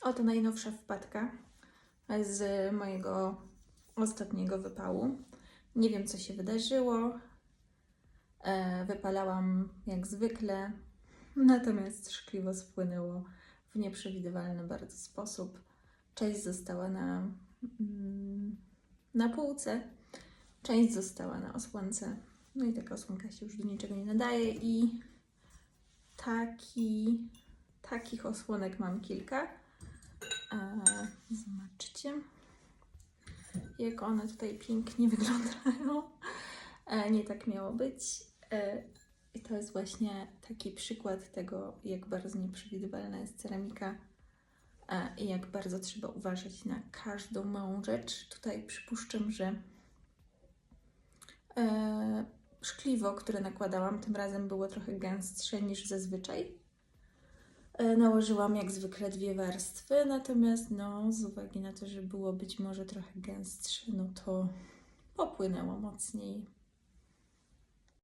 Oto najnowsza wpadka z mojego ostatniego wypału. Nie wiem, co się wydarzyło. E, Wypalałam jak zwykle, natomiast szkliwo spłynęło w nieprzewidywalny bardzo sposób. Część została na, mm, na półce, część została na osłonce. No i taka osłonka się już do niczego nie nadaje i taki, takich osłonek mam kilka. E, Zobaczcie, jak one tutaj pięknie wyglądają. E, Nie tak miało być. E, I to jest właśnie taki przykład tego, jak bardzo nieprzewidywalna jest ceramika i jak bardzo trzeba uważać na każdą małą rzecz. Tutaj przypuszczam, że szkliwo, które nakładałam, tym razem było trochę gęstsze niż zazwyczaj. E, Nałożyłam jak zwykle dwie warstwy, natomiast no, z uwagi na to, że było być może trochę gęstsze, no to popłynęło mocniej.